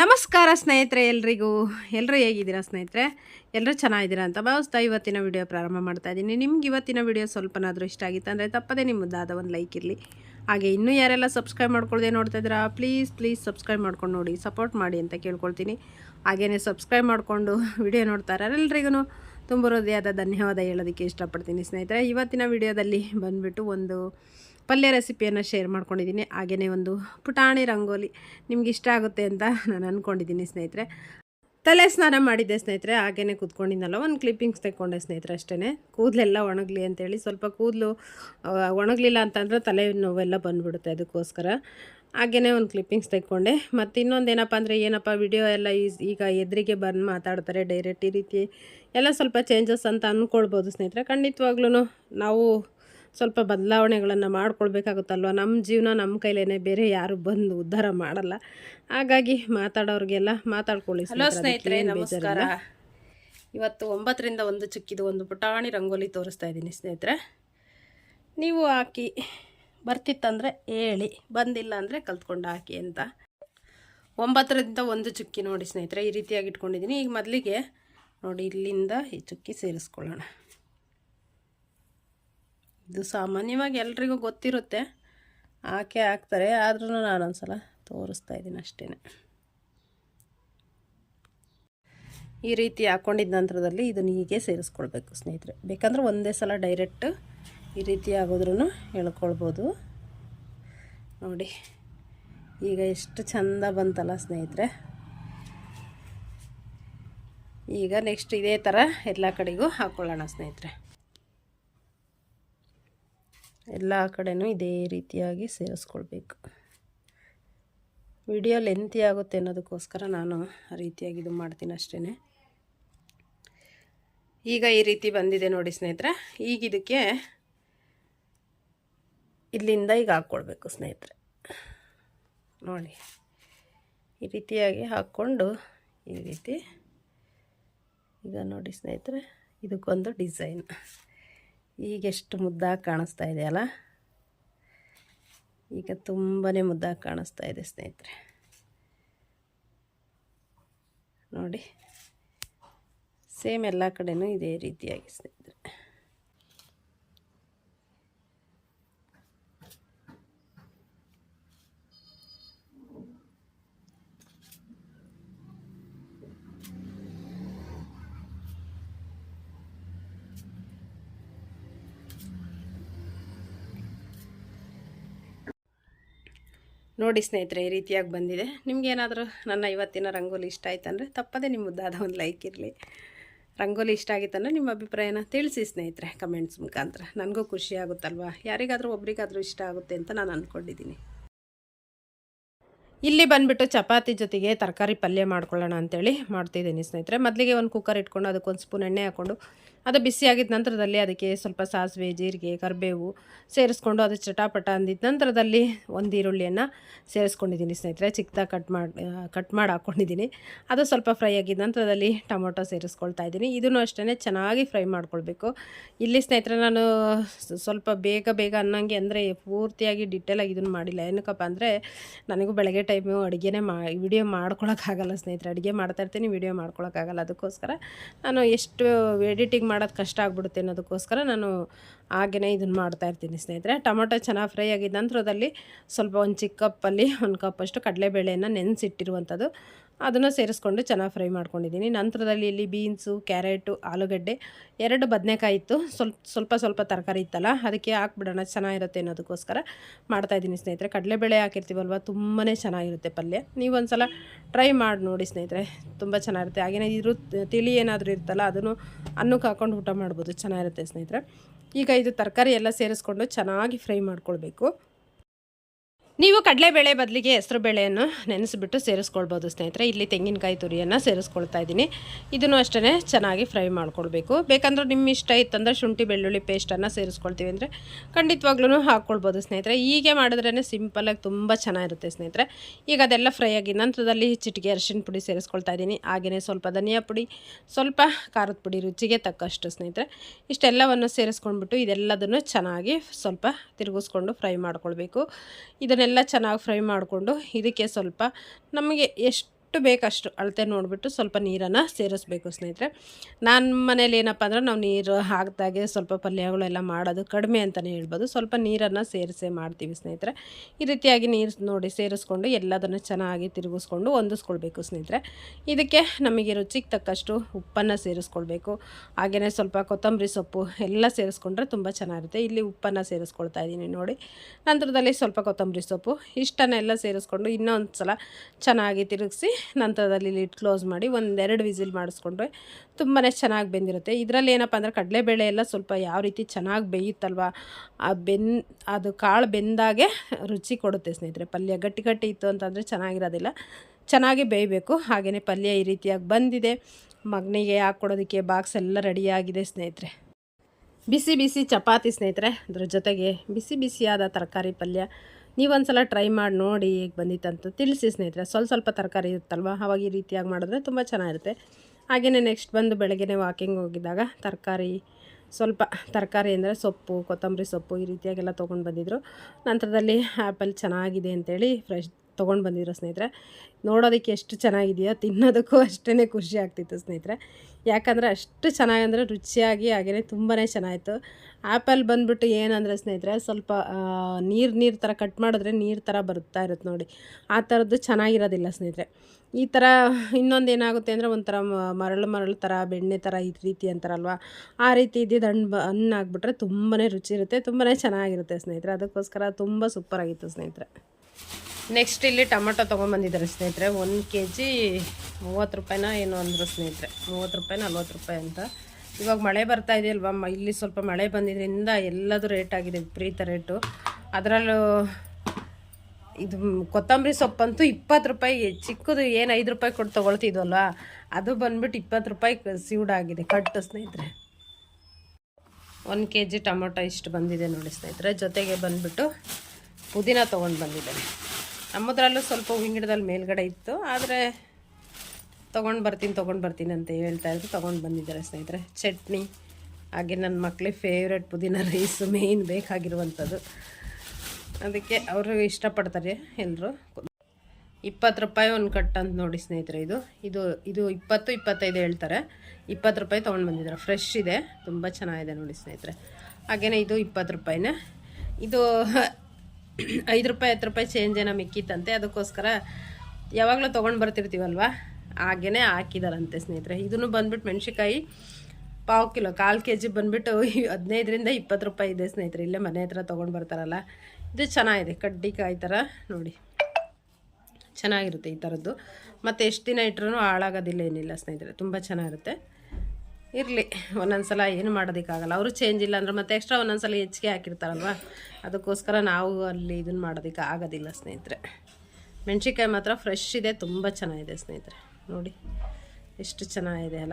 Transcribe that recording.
ನಮಸ್ಕಾರ ಸ್ನೇಹಿತರೆ ಎಲ್ರಿಗೂ. ಎಲ್ಲರೂ ಹೇಗಿದ್ದೀರಾ ಸ್ನೇಹಿತರೆ? ಎಲ್ಲರೂ ಚೆನ್ನಾಗಿದ್ದೀರಾ ಅಂತ ಭಾವಿಸ್ತಾ ಇವತ್ತಿನ ವಿಡಿಯೋ ಪ್ರಾರಂಭ ಮಾಡ್ತಾ ಇದ್ದೀನಿ. ನಿಮ್ಗೆ ಇವತ್ತಿನ ವಿಡಿಯೋ ಸ್ವಲ್ಪನಾದರೂ ಇಷ್ಟ ಆಗಿತ್ತು ಅಂದರೆ ತಪ್ಪದೇ ನಿಮ್ಮದಾದ ಒಂದು ಲೈಕ್ ಇರಲಿ. ಹಾಗೆ ಇನ್ನೂ ಯಾರೆಲ್ಲ ಸಬ್ಸ್ಕ್ರೈಬ್ ಮಾಡ್ಕೊಳ್ಳದೆ ನೋಡ್ತಾ ಇದ್ದೀರಾ, ಪ್ಲೀಸ್ ಪ್ಲೀಸ್ ಸಬ್ಸ್ಕ್ರೈಬ್ ಮಾಡ್ಕೊಂಡು ನೋಡಿ, ಸಪೋರ್ಟ್ ಮಾಡಿ ಅಂತ ಕೇಳ್ಕೊಳ್ತೀನಿ. ಹಾಗೆಯೇ ಸಬ್ಸ್ಕ್ರೈಬ್ ಮಾಡಿಕೊಂಡು ವಿಡಿಯೋ ನೋಡ್ತಾರೆ ಎಲ್ರಿಗೂ ತುಂಬ ಹೃದಯದ ಧನ್ಯವಾದ ಹೇಳೋದಕ್ಕೆ ಇಷ್ಟಪಡ್ತೀನಿ ಸ್ನೇಹಿತರೆ. ಇವತ್ತಿನ ವಿಡಿಯೋದಲ್ಲಿ ಬಂದುಬಿಟ್ಟು ಒಂದು ಪಲ್ಯ ರೆಸಿಪಿಯನ್ನು ಶೇರ್ ಮಾಡ್ಕೊಂಡಿದ್ದೀನಿ. ಹಾಗೆಯೇ ಒಂದು ಪುಟಾಣಿ ರಂಗೋಲಿ ನಿಮ್ಗೆ ಇಷ್ಟ ಆಗುತ್ತೆ ಅಂತ ನಾನು ಅಂದ್ಕೊಂಡಿದ್ದೀನಿ ಸ್ನೇಹಿತರೆ. ತಲೆ ಸ್ನಾನ ಮಾಡಿದ್ದೆ ಸ್ನೇಹಿತರೆ. ಹಾಗೇ ಕೂತ್ಕೊಂಡಿದ್ದಲ್ಲ ಒಂದು ಕ್ಲಿಪ್ಪಿಂಗ್ಸ್ ತೆಕ್ಕೊಂಡೆ ಸ್ನೇಹಿತರೆ ಅಷ್ಟೇ ಕೂದಲೆಲ್ಲ ಒಣಗಲಿ ಅಂತೇಳಿ ಸ್ವಲ್ಪ ಕೂದಲು ಒಣಗಲಿಲ್ಲ ಅಂತಂದರೆ ತಲೆ ನೋವೆಲ್ಲ ಬಂದುಬಿಡುತ್ತೆ ಅದಕ್ಕೋಸ್ಕರ. ಹಾಗೆಯೇ ಒಂದು ಕ್ಲಿಪ್ಪಿಂಗ್ಸ್ ತೆಕ್ಕೊಂಡೆ. ಮತ್ತು ಇನ್ನೊಂದು ಏನಪ್ಪ ಅಂದರೆ, ಏನಪ್ಪ ವಿಡಿಯೋ ಎಲ್ಲ ಈಗ ಎದುರಿಗೆ ಬಂದು ಮಾತಾಡ್ತಾರೆ ಡೈರೆಕ್ಟ್ ಈ ರೀತಿ. ಎಲ್ಲ ಸ್ವಲ್ಪ ಚೇಂಜಸ್ ಅಂತ ಅಂದ್ಕೊಳ್ಬೋದು ಸ್ನೇಹಿತರೆ. ಖಂಡಿತವಾಗ್ಲೂ ನಾವು ಸ್ವಲ್ಪ ಬದಲಾವಣೆಗಳನ್ನು ಮಾಡ್ಕೊಳ್ಬೇಕಾಗುತ್ತಲ್ವ? ನಮ್ಮ ಜೀವನ ನಮ್ಮ ಕೈಲೇನೆ ಬೇರೆ ಯಾರು ಬಂದು ಉದ್ಧಾರ ಮಾಡಲ್ಲ. ಹಾಗಾಗಿ ಮಾತಾಡೋರಿಗೆಲ್ಲ ಮಾತಾಡ್ಕೊಳ್ಳಿ ಹಲೋ ಸ್ನೇಹಿತರೆ ನಮಸ್ಕಾರ. ಇವತ್ತು ಒಂಬತ್ತರಿಂದ ಒಂದು ಚುಕ್ಕಿದು ಒಂದು ಪುಟಾಣಿ ರಂಗೋಲಿ ತೋರಿಸ್ತಾ ಇದ್ದೀನಿ ಸ್ನೇಹಿತರೆ. ನೀವು ಹಾಕಿ ಬರ್ತಿತ್ತಂದರೆ ಹೇಳಿ ಬಂದಿಲ್ಲ ಅಂದರೆ ಕಲ್ತ್ಕೊಂಡು ಹಾಕಿ ಅಂತ. ಒಂಬತ್ತರಿಂದ ಒಂದು ಚುಕ್ಕಿ ನೋಡಿ ಸ್ನೇಹಿತರೆ ಈ ರೀತಿಯಾಗಿ ಇಟ್ಕೊಂಡಿದ್ದೀನಿ. ಈಗ ಮೊದಲಿಗೆ ನೋಡಿ ಇಲ್ಲಿಂದ ಈ ಚುಕ್ಕಿ ಸೇರಿಸ್ಕೊಳ್ಳೋಣ. ಇದು ಸಾಮಾನ್ಯವಾಗಿ ಎಲ್ರಿಗೂ ಗೊತ್ತಿರುತ್ತೆ. ಹಾಕೇ ಹಾಕ್ತಾರೆ ಆದ್ರೂ ನಾನೊಂದು ಸಲ ತೋರಿಸ್ತಾ ಇದ್ದೀನಿ ಅಷ್ಟೇ ಈ ರೀತಿ ಹಾಕ್ಕೊಂಡಿದ್ದ ನಂತರದಲ್ಲಿ ಇದನ್ನು ಹೀಗೆ ಸೇರಿಸ್ಕೊಳ್ಬೇಕು ಸ್ನೇಹಿತರೆ. ಬೇಕಂದ್ರೆ ಒಂದೇ ಸಲ ಡೈರೆಕ್ಟ್ ಈ ರೀತಿ ಆಗೋದ್ರೂ ಹೇಳ್ಕೊಳ್ಬೋದು. ನೋಡಿ, ಈಗ ಎಷ್ಟು ಚಂದ ಬಂತಲ್ಲ ಸ್ನೇಹಿತರೆ. ಈಗ ನೆಕ್ಸ್ಟ್ ಇದೇ ಥರ ಎಲ್ಲ ಕಡೆಗೂ ಹಾಕ್ಕೊಳ್ಳೋಣ ಸ್ನೇಹಿತರೆ. ಎಲ್ಲ ಕಡೆನೂ ಇದೇ ರೀತಿಯಾಗಿ ಸೇರಿಸ್ಕೊಳ್ಬೇಕು. ವಿಡಿಯೋ ಲೆಂತಿ ಆಗುತ್ತೆ ಅನ್ನೋದಕ್ಕೋಸ್ಕರ ನಾನು ಆ ರೀತಿಯಾಗಿ ಇದು ಮಾಡ್ತೀನಿ ಅಷ್ಟೇ ಈಗ ಈ ರೀತಿ ಬಂದಿದೆ ನೋಡಿ ಸ್ನೇಹಿತರೆ. ಈಗ ಇದಕ್ಕೆ ಇಲ್ಲಿಂದ ಈಗ ಹಾಕ್ಕೊಳ್ಬೇಕು ಸ್ನೇಹಿತರೆ. ನೋಡಿ, ಈ ರೀತಿಯಾಗಿ ಹಾಕ್ಕೊಂಡು ಈ ರೀತಿ. ಈಗ ನೋಡಿ ಸ್ನೇಹಿತರೆ, ಇದಕ್ಕೊಂದು ಡಿಸೈನ್. ಈಗ ಎಷ್ಟು ಮುದ್ದಾಗಿ ಕಾಣಿಸ್ತಾ ಇದೆಯಲ್ಲ ಈಗ ತುಂಬಾ ಮುದ್ದಾಗಿ ಕಾಣಿಸ್ತಾ ಇದೆ ಸ್ನೇಹಿತರೆ. ನೋಡಿ, ಸೇಮ್ ಎಲ್ಲ ಕಡೆಯೂ ಇದೇ ರೀತಿಯಾಗಿ ಸ್ನೇಹಿತರೆ. ನೋಡಿ ಸ್ನೇಹಿತರೆ, ಈ ರೀತಿಯಾಗಿ ಬಂದಿದೆ. ನಿಮಗೇನಾದರೂ ನನ್ನ ಇವತ್ತಿನ ರಂಗೋಲಿ ಇಷ್ಟ ಆಯ್ತಂದರೆ ತಪ್ಪದೇ ನಿಮ್ಮ ಮುದ್ದಾದ ಒಂದು ಲೈಕ್ ಇರಲಿ. ರಂಗೋಲಿ ಇಷ್ಟ ಆಗಿತ್ತಂದರೆ ನಿಮ್ಮ ಅಭಿಪ್ರಾಯನ ತಿಳಿಸಿ ಸ್ನೇಹಿತರೆ ಕಮೆಂಟ್ಸ್ ಮುಖಾಂತರ. ನನಗೂ ಖುಷಿ ಆಗುತ್ತಲ್ವಾ? ಯಾರಿಗಾದರೂ ಒಬ್ರಿಗಾದರೂ ಇಷ್ಟ ಆಗುತ್ತೆ ಅಂತ ನಾನು ಅಂದ್ಕೊಂಡಿದ್ದೀನಿ ಇಲ್ಲಿ ಬಂದುಬಿಟ್ಟು ಚಪಾತಿ ಜೊತೆಗೆ ತರಕಾರಿ ಪಲ್ಯ ಮಾಡ್ಕೊಳ್ಳೋಣ ಅಂತೇಳಿ ಮಾಡ್ತಿದ್ದೀನಿ ಸ್ನೇಹಿತರೆ. ಮೊದಲಿಗೆ ಒಂದು ಕುಕ್ಕರ್ ಇಟ್ಕೊಂಡು ಅದಕ್ಕೊಂದು ಸ್ಪೂನ್ ಎಣ್ಣೆ ಹಾಕ್ಕೊಂಡು ಅದು ಬಿಸಿಯಾಗಿದ್ದ ನಂತರದಲ್ಲಿ ಅದಕ್ಕೆ ಸ್ವಲ್ಪ ಸಾಸಿವೆ, ಜೀರಿಗೆ, ಕರಿಬೇವು ಸೇರಿಸ್ಕೊಂಡು ಅದು ಚಟಾಪಟ ಅಂದಿದ್ದ ನಂತರದಲ್ಲಿ ಒಂದು ಈರುಳ್ಳಿಯನ್ನು ಸೇರಿಸ್ಕೊಂಡಿದ್ದೀನಿ ಸ್ನೇಹಿತರೆ. ಚಿಕ್ಕದಾಗಿ ಕಟ್ ಮಾಡಿ ಕಟ್ ಮಾಡಿ ಹಾಕ್ಕೊಂಡಿದ್ದೀನಿ ಅದು ಸ್ವಲ್ಪ ಫ್ರೈ ಆಗಿದ್ದ ನಂತರದಲ್ಲಿ ಟೊಮೊಟೊ ಸೇರಿಸ್ಕೊಳ್ತಾ ಇದ್ದೀನಿ. ಇದನ್ನು ಅಷ್ಟೇ ಚೆನ್ನಾಗಿ ಫ್ರೈ ಮಾಡ್ಕೊಳ್ಬೇಕು. ಇಲ್ಲಿ ಸ್ನೇಹಿತರೆ ನಾನು ಸ್ವಲ್ಪ ಬೇಗ ಬೇಗ ಅನ್ನಂಗೆ ಅಂದರೆ ಪೂರ್ತಿಯಾಗಿ ಡಿಟೇಲಾಗಿ ಇದನ್ನು ಮಾಡಿಲ್ಲ. ಏನಕ್ಕಪ್ಪ ಅಂದರೆ ನನಗೂ ಬೆಳಗ್ಗೆ ಟೈಮು ಅಡುಗೆನೇ ಮಾ, ವಿಡಿಯೋ ಮಾಡ್ಕೊಳಕ್ಕಾಗಲ್ಲ ಸ್ನೇಹಿತರೆ. ಅಡುಗೆ ಮಾಡ್ತಾ ಇರ್ತೀನಿ, ವಿಡಿಯೋ ಮಾಡ್ಕೊಳಕ್ಕಾಗಲ್ಲ ಅದಕ್ಕೋಸ್ಕರ ನಾನು ಎಷ್ಟು ಎಡಿಟಿಂಗ್ ಮಾಡೋದು ಕಷ್ಟ ಆಗ್ಬಿಡುತ್ತೆ ಅನ್ನೋದಕ್ಕೋಸ್ಕರ ನಾನು ಹಾಗೆಯೇ ಇದನ್ನು ಮಾಡ್ತಾ ಇರ್ತೀನಿ ಸ್ನೇಹಿತರೆ. ಟೊಮೊಟೊ ಚೆನ್ನಾಗಿ ಫ್ರೈ ಆಗಿದ್ದ ನಂತರದಲ್ಲಿ ಸ್ವಲ್ಪ ಒಂದು ಚಿಕ್ಕ ಕಪ್ಪಲ್ಲಿ ಒಂದು ಕಪ್ಪಷ್ಟು ಕಡಲೆಬೇಳೆಯನ್ನು ನೆನೆಸಿಟ್ಟಿರುವಂಥದ್ದು ಅದನ್ನು ಸೇರಿಸ್ಕೊಂಡು ಚೆನ್ನಾಗಿ ಫ್ರೈ ಮಾಡ್ಕೊಂಡಿದ್ದೀನಿ. ನಂತರದಲ್ಲಿ ಇಲ್ಲಿ ಬೀನ್ಸು, ಕ್ಯಾರೆಟು, ಆಲೂಗಡ್ಡೆ ಎರಡು ಬದನೆಕಾಯಿ ಇತ್ತು. ಸ್ವಲ್ಪ ಸ್ವಲ್ಪ ಸ್ವಲ್ಪ ತರಕಾರಿ ಇತ್ತಲ್ಲ, ಅದಕ್ಕೆ ಹಾಕ್ಬಿಡೋಣ, ಚೆನ್ನಾಗಿರುತ್ತೆ ಅನ್ನೋದಕ್ಕೋಸ್ಕರ ಮಾಡ್ತಾಯಿದ್ದೀನಿ ಸ್ನೇಹಿತರೆ. ಕಡಲೆಬೇಳೆ ಹಾಕಿರ್ತೀವಲ್ವ ತುಂಬಾ ಚೆನ್ನಾಗಿರುತ್ತೆ ಪಲ್ಯ. ನೀವೊಂದು ಸಲ ಟ್ರೈ ಮಾಡಿ ನೋಡಿ ಸ್ನೇಹಿತರೆ, ತುಂಬ ಚೆನ್ನಾಗಿರುತ್ತೆ. ಹಾಗೆಯೇ ಇರು ತಿಳಿ ಏನಾದರೂ ಇರುತ್ತಲ್ಲ ಅದನ್ನು ಅನ್ನಕ್ಕೆ ಹಾಕ್ಕೊಂಡು ಊಟ ಮಾಡ್ಬೋದು, ಚೆನ್ನಾಗಿರುತ್ತೆ ಸ್ನೇಹಿತರೆ. ಈಗ ಇದು ತರಕಾರಿ ಎಲ್ಲ ಸೇರಿಸ್ಕೊಂಡು ಚೆನ್ನಾಗಿ ಫ್ರೈ ಮಾಡ್ಕೊಳ್ಬೇಕು. ನೀವು ಕಡಲೆಬೇಳೆ ಬದಲಿಗೆ ಹೆಸರು ಬೇಳೆಯನ್ನು ನೆನೆಸಿಬಿಟ್ಟು ಸೇರಿಸ್ಕೊಳ್ಬೋದು ಸ್ನೇಹಿತರೆ. ಇಲ್ಲಿ ತೆಂಗಿನಕಾಯಿ ತುರಿಯನ್ನು ಸೇರಿಸ್ಕೊಳ್ತಾ ಇದ್ದೀನಿ. ಇದನ್ನು ಅಷ್ಟೇ ಚೆನ್ನಾಗಿ ಫ್ರೈ ಮಾಡ್ಕೊಳ್ಬೇಕು. ಬೇಕಂದ್ರೆ ನಿಮ್ಮ ಇಷ್ಟ ಇತ್ತಂದ್ರೆ ಶುಂಠಿ, ಬೆಳ್ಳುಳ್ಳಿ ಪೇಸ್ಟನ್ನು ಸೇರಿಸ್ಕೊಳ್ತೀವಿ ಅಂದರೆ ಖಂಡಿತವಾಗ್ಲೂ ಹಾಕ್ಕೊಳ್ಬೋದು ಸ್ನೇಹಿತರೆ. ಹೀಗೆ ಮಾಡಿದ್ರೇ ಸಿಂಪಲಾಗಿ ತುಂಬ ಚೆನ್ನಾಗಿರುತ್ತೆ ಸ್ನೇಹಿತರೆ. ಈಗ ಅದೆಲ್ಲ ಫ್ರೈ ಆಗಿ ನಂತರದಲ್ಲಿ ಚಿಟಿಕೆ ಅರಿಶಿನ ಪುಡಿ ಸೇರಿಸ್ಕೊಳ್ತಾ ಇದ್ದೀನಿ. ಹಾಗೆಯೇ ಸ್ವಲ್ಪ ಧನಿಯಾ ಪುಡಿ, ಸ್ವಲ್ಪ ಖಾರದ ಪುಡಿ ರುಚಿಗೆ ತಕ್ಕಷ್ಟು ಸ್ನೇಹಿತರೆ. ಇಷ್ಟೆಲ್ಲವನ್ನು ಸೇರಿಸ್ಕೊಂಡ್ಬಿಟ್ಟು ಇದೆಲ್ಲದನ್ನು ಚೆನ್ನಾಗಿ ಸ್ವಲ್ಪ ತಿರುಗಿಸ್ಕೊಂಡು ಫ್ರೈ ಮಾಡ್ಕೊಳ್ಬೇಕು. ಇದನ್ನೆಲ್ಲ ಚೆನ್ನಾಗಿ ಫ್ರೈ ಮಾಡಿಕೊಂಡು ಇದಕ್ಕೆ ಸ್ವಲ್ಪ ನಮಗೆ ಎಷ್ಟು ಎಷ್ಟು ಬೇಕಷ್ಟು ಅಳತೆ ನೋಡಿಬಿಟ್ಟು ಸ್ವಲ್ಪ ನೀರನ್ನು ಸೇರಿಸ್ಬೇಕು ಸ್ನೇಹಿತರೆ. ನನ್ನ ಮನೇಲಿ ಏನಪ್ಪ ಅಂದ್ರೆ ನಾವು ನೀರು ಹಾಕಿದಾಗೆ ಸ್ವಲ್ಪ ಪಲ್ಯಗಳೆಲ್ಲ ಮಾಡೋದು ಕಡಿಮೆ ಅಂತಲೇ ಹೇಳ್ಬೋದು. ಸ್ವಲ್ಪ ನೀರನ್ನು ಸೇರಿಸೇ ಮಾಡ್ತೀವಿ ಸ್ನೇಹಿತರೆ. ಈ ರೀತಿಯಾಗಿ ನೀರು ನೋಡಿ ಸೇರಿಸ್ಕೊಂಡು ಎಲ್ಲದನ್ನು ಚೆನ್ನಾಗಿ ತಿರುಗಿಸ್ಕೊಂಡು ಹೊಂದಿಸ್ಕೊಳ್ಬೇಕು ಸ್ನೇಹಿತರೆ. ಇದಕ್ಕೆ ನಮಗೆ ರುಚಿಗೆ ತಕ್ಕಷ್ಟು ಉಪ್ಪನ್ನು ಸೇರಿಸ್ಕೊಳ್ಬೇಕು. ಹಾಗೆಯೇ ಸ್ವಲ್ಪ ಕೊತ್ತಂಬರಿ ಸೊಪ್ಪು ಎಲ್ಲ ಸೇರಿಸ್ಕೊಂಡ್ರೆ ತುಂಬ ಚೆನ್ನಾಗಿರುತ್ತೆ. ಇಲ್ಲಿ ಉಪ್ಪನ್ನು ಸೇರಿಸ್ಕೊಳ್ತಾ ಇದ್ದೀನಿ ನೋಡಿ. ನಂತರದಲ್ಲಿ ಸ್ವಲ್ಪ ಕೊತ್ತಂಬರಿ ಸೊಪ್ಪು ಇಷ್ಟನ್ನೆಲ್ಲ ಸೇರಿಸ್ಕೊಂಡು ಇನ್ನೊಂದು ಸಲ ಚೆನ್ನಾಗಿ ತಿರುಗಿಸಿ ನಂತರದಲ್ಲಿ ಲಿಡ್ ಕ್ಲೋಸ್ ಮಾಡಿ ಒಂದೆರಡು ವಿಸಿಲ್ ಮಾಡಿಸ್ಕೊಂಡ್ರೆ ತುಂಬಾ ಚೆನ್ನಾಗಿ ಬೆಂದಿರುತ್ತೆ. ಇದರಲ್ಲಿ ಏನಪ್ಪ ಅಂದರೆ ಕಡಲೆಬೇಳೆ ಎಲ್ಲ ಸ್ವಲ್ಪ ಯಾವ ರೀತಿ ಚೆನ್ನಾಗಿ ಬೇಯುತ್ತಲ್ವ, ಆ ಬೆನ್, ಅದು ಕಾಳು ಬೆಂದಾಗೆ ರುಚಿ ಕೊಡುತ್ತೆ ಸ್ನೇಹಿತರೆ. ಪಲ್ಯ ಗಟ್ಟಿ ಗಟ್ಟಿ ಇತ್ತು ಅಂತಂದರೆ ಚೆನ್ನಾಗಿರೋದಿಲ್ಲ. ಚೆನ್ನಾಗಿ ಬೇಯಬೇಕು. ಹಾಗೆಯೇ ಪಲ್ಯ ಈ ರೀತಿಯಾಗಿ ಬಂದಿದೆ. ಮಗನಿಗೆ ಹಾಕ್ಕೊಡೋದಕ್ಕೆ ಬಾಕ್ಸ್ ಎಲ್ಲ ರೆಡಿಯಾಗಿದೆ ಸ್ನೇಹಿತರೆ. ಬಿಸಿ ಬಿಸಿ ಚಪಾತಿ ಸ್ನೇಹಿತರೆ. ಅದ್ರ ಜೊತೆಗೆ ಬಿಸಿ ಬಿಸಿಯಾದ ತರಕಾರಿ ಪಲ್ಯ. ನೀವೊಂದ್ಸಲ ಟ್ರೈ ಮಾಡಿ ನೋಡಿ ಹೇಗೆ ಬಂದಿತ್ತಂತ ತಿಳಿಸಿ ಸ್ನೇಹಿತರೆ. ಸ್ವಲ್ಪ ಸ್ವಲ್ಪ ತರಕಾರಿ ಇರುತ್ತಲ್ವ? ಅವಾಗ ಈ ರೀತಿಯಾಗಿ ಮಾಡಿದ್ರೆ ತುಂಬ ಚೆನ್ನಾಗಿರುತ್ತೆ. ಹಾಗೆಯೇ ನೆಕ್ಸ್ಟ್ ಬಂದು ಬೆಳಗ್ಗೆ ವಾಕಿಂಗ್ ಹೋಗಿದ್ದಾಗ ತರಕಾರಿ, ಸ್ವಲ್ಪ ತರಕಾರಿ ಅಂದರೆ ಸೊಪ್ಪು, ಕೊತ್ತಂಬರಿ ಸೊಪ್ಪು ಈ ರೀತಿಯಾಗೆಲ್ಲ ತೊಗೊಂಡು ಬಂದಿದ್ದರು ನಂತರದಲ್ಲಿ ಆ್ಯಪಲ್ ಚೆನ್ನಾಗಿದೆ ಅಂತೇಳಿ ಫ್ರೆಶ್ ತೊಗೊಂಡು ಬಂದಿದ್ರು ಸ್ನೇಹಿತರೆ. ನೋಡೋದಕ್ಕೆ ಎಷ್ಟು ಚೆನ್ನಾಗಿದೆಯೋ ತಿನ್ನೋದಕ್ಕೂ ಅಷ್ಟೇ ಖುಷಿ ಆಗ್ತಿತ್ತು ಸ್ನೇಹಿತರೆ. ಯಾಕಂದರೆ ಅಷ್ಟು ಚೆನ್ನಾಗಂದರೆ ರುಚಿಯಾಗಿ ಹಾಗೆಯೇ ತುಂಬಾ ಚೆನ್ನಾಗಿತ್ತು ಆ್ಯಪಲ್ ಬಂದುಬಿಟ್ಟು ಏನಂದರೆ ಸ್ನೇಹಿತರೆ, ಸ್ವಲ್ಪ ನೀರು ನೀರು ಥರ ಕಟ್ ಮಾಡಿದ್ರೆ ನೀರು ಥರ ಬರುತ್ತಾ ಇರುತ್ತೆ ನೋಡಿ. ಆ ಥರದ್ದು ಚೆನ್ನಾಗಿರೋದಿಲ್ಲ ಸ್ನೇಹಿತರೆ. ಈ ಥರ ಇನ್ನೊಂದು ಏನಾಗುತ್ತೆ ಅಂದರೆ ಒಂಥರ ಮರಳು ಮರಳು ಥರ ಬೆಣ್ಣೆ ಥರ ಈ ರೀತಿ ಅಂತಾರಲ್ವ? ಆ ರೀತಿ ಇದ್ದಿದ್ದು ಹಣ್ಣು ಬ ಹಣ್ಣಾಗ್ಬಿಟ್ರೆ ತುಂಬಾ ರುಚಿ ಇರುತ್ತೆ ತುಂಬಾ ಚೆನ್ನಾಗಿರುತ್ತೆ ಸ್ನೇಹಿತರೆ. ಅದಕ್ಕೋಸ್ಕರ ತುಂಬ ಸೂಪರಾಗಿತ್ತು ಸ್ನೇಹಿತರೆ. ನೆಕ್ಸ್ಟ್ ಇಲ್ಲಿ ಟೊಮೊಟೊ ತೊಗೊಂಬಂದಿದ್ದಾರೆ ಸ್ನೇಹಿತರೆ. ಒಂದು ಕೆ ಜಿ ಮೂವತ್ತು ರೂಪಾಯಿನ ಏನೋ ಅಂದರು ಸ್ನೇಹಿತರೆ. ಮೂವತ್ತು ರೂಪಾಯಿ, ನಲ್ವತ್ತು ರೂಪಾಯಿ ಅಂತ. ಇವಾಗ ಮಳೆ ಬರ್ತಾ ಇದೆಯಲ್ವ ಇಲ್ಲಿ ಸ್ವಲ್ಪ ಮಳೆ ಬಂದಿದ್ದರಿಂದ ಎಲ್ಲದೂ ರೇಟ್ ಆಗಿದೆ, ವಿಪರೀತ ರೇಟು ಅದರಲ್ಲೂ ಇದು ಕೊತ್ತಂಬರಿ ಸೊಪ್ಪಂತೂ ಇಪ್ಪತ್ತು ರೂಪಾಯಿ, ಚಿಕ್ಕದು ಏನು ಐದು ರೂಪಾಯಿ ಕೊಟ್ಟು ತೊಗೊಳ್ತಿದ್ವಲ್ವ ಅದು ಬಂದ್ಬಿಟ್ಟು ಇಪ್ಪತ್ತು ರೂಪಾಯಿ ಸೀಡಾಗಿದೆ ಕಟ್ಟು ಸ್ನೇಹಿತರೆ. ಒಂದು ಕೆ ಜಿ ಟೊಮೊಟೊ ಇಷ್ಟು ಬಂದಿದೆ ನೋಡಿ ಸ್ನೇಹಿತರೆ. ಜೊತೆಗೆ ಬಂದುಬಿಟ್ಟು ಪುದೀನ ತೊಗೊಂಡು ಬಂದಿದ್ದೇನೆ. ನಮ್ಮದ್ರಲ್ಲೂ ಸ್ವಲ್ಪ ಹೂವಿನ ಗಿಡದಲ್ಲಿ ಮೇಲ್ಗಡೆ ಇತ್ತು, ಆದರೆ ತೊಗೊಂಡು ಬರ್ತೀನಿ ತೊಗೊಂಡು ಬರ್ತೀನಿ ಅಂತ ಹೇಳ್ತಾ ಇದ್ರು. ತೊಗೊಂಡು ಬಂದಿದ್ದಾರೆ ಸ್ನೇಹಿತರೆ. ಚಟ್ನಿ, ಹಾಗೆ ನನ್ನ ಮಕ್ಕಳಿಗೆ ಫೇವ್ರೆಟ್ ಪುದೀನ ರೈಸು ಮೇಯ್ನ್ ಬೇಕಾಗಿರುವಂಥದ್ದು. ಅದಕ್ಕೆ ಅವರು ಇಷ್ಟಪಡ್ತಾರೆ ಎಲ್ಲರೂ ಇಪ್ಪತ್ತು ರೂಪಾಯಿ ಒಂದು ಕಟ್ ಅಂತ ನೋಡಿ ಸ್ನೇಹಿತರೆ ಇದು. ಇದು ಇದು ಇಪ್ಪತ್ತು, ಇಪ್ಪತ್ತೈದು ಹೇಳ್ತಾರೆ. ಇಪ್ಪತ್ತು ರೂಪಾಯಿ ತೊಗೊಂಡು ಬಂದಿದ್ದಾರೆ. ಫ್ರೆಶ್ ಇದೆ. ತುಂಬ ಚೆನ್ನಾಗಿದೆ ನೋಡಿ ಸ್ನೇಹಿತರೆ. ಹಾಗೆಯೇ ಇದು ಇಪ್ಪತ್ತು ರೂಪಾಯಿನೇ. ಇದು ಐದು ರೂಪಾಯಿ, ಹತ್ತು ರೂಪಾಯಿ ಚೇಂಜ್ ಏನೋ ಮಿಕ್ಕಿತ್ತಂತೆ, ಅದಕ್ಕೋಸ್ಕರ ಯಾವಾಗಲೂ ತೊಗೊಂಡು ಬರ್ತಿರ್ತೀವಲ್ವ? ಹಾಗೇ ಹಾಕಿದಾರಂತೆ ಸ್ನೇಹಿತರೆ. ಇದನ್ನು ಬಂದ್ಬಿಟ್ಟು ಮೆಣಸಿಕಾಯಿ ಪಾವು ಕಿಲೋ, ಕಾಲು ಕೆ ಜಿ ಬಂದುಬಿಟ್ಟು ಹದಿನೈದರಿಂದ ಇಪ್ಪತ್ತು ರೂಪಾಯಿ ಇದೆ ಸ್ನೇಹಿತರೆ. ಇಲ್ಲೇ ಮನೆ ಹತ್ರ ತೊಗೊಂಡು ಬರ್ತಾರಲ್ಲ. ಇದು ಚೆನ್ನಾಗಿದೆ, ಕಡ್ಡಿಕಾಯಿ ಥರ ನೋಡಿ. ಚೆನ್ನಾಗಿರುತ್ತೆ ಈ ಥರದ್ದು. ಮತ್ತು ಎಷ್ಟು ದಿನ ಇಟ್ಟರೂ ಹಾಳಾಗೋದಿಲ್ಲ ಏನಿಲ್ಲ ಸ್ನೇಹಿತರೆ. ತುಂಬ ಚೆನ್ನಾಗಿರುತ್ತೆ. ಇರಲಿ ಒಂದೊಂದು ಸಲ ಏನು ಮಾಡೋದಕ್ಕಾಗಲ್ಲ. ಅವರು ಚೇಂಜ್ ಇಲ್ಲ ಅಂದ್ರೆ ಮತ್ತೆ ಎಕ್ಸ್ಟ್ರಾ ಒಂದೊಂದು ಸಲ ಹೆಚ್ಚಿಗೆ ಹಾಕಿರ್ತಾರಲ್ವ? ಅದಕ್ಕೋಸ್ಕರ ನಾವು ಅಲ್ಲಿ ಇದನ್ನು ಮಾಡೋದಕ್ಕೆ ಆಗೋದಿಲ್ಲ ಸ್ನೇಹಿತರೆ. ಮೆಣಸಿನ್ಕಾಯಿ ಮಾತ್ರ ಫ್ರೆಶ್ ಇದೆ, ತುಂಬ ಚೆನ್ನಾಗಿದೆ ಸ್ನೇಹಿತರೆ. ನೋಡಿ, ಎಷ್ಟು ಚೆನ್ನಾಗಿದೆ ಅಲ್ಲ?